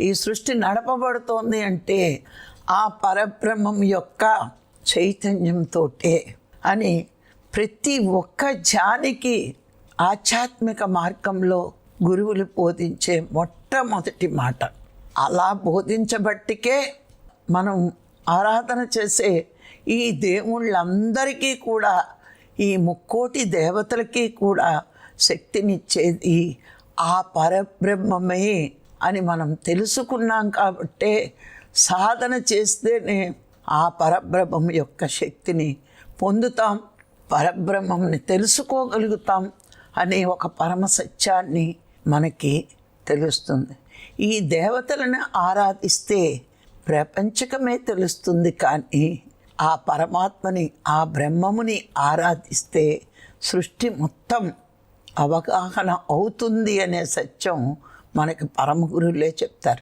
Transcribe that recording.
ఈ సృష్టి నడపబడుతోంది అంటే ఆ పరబ్రహ్మం యొక్క చైతన్యంతో అని ప్రతి ఒక్క జానికి ఆధ్యాత్మిక మార్గంలో గురువులు బోధించే మొట్టమొదటి మాట. అలా బోధించబట్టికే మనం ఆరాధన చేసే ఈ దేవుళ్ళందరికీ కూడా ఈ ముక్కోటి దేవతలకి కూడా శక్తినిచ్చేది ఆ పరబ్రహ్మమే అని మనం తెలుసుకున్నాం కాబట్టే సాధన చేస్తేనే ఆ పరబ్రహ్మం యొక్క శక్తిని పొందుతాం పరబ్రహ్మంని తెలుసుకోగలుగుతాం అనే ఒక పరమ సత్యాన్ని మనకి తెలుస్తుంది. ఈ దేవతలను ఆరాధిస్తే ప్రపంచకమే తెలుస్తుంది కానీ ఆ పరమాత్మని ఆ బ్రహ్మముని ఆరాధిస్తే సృష్టి మొత్తం అవగాహన అవుతుంది అనే సత్యం మనకి పరమ గురువులే చెప్తారు.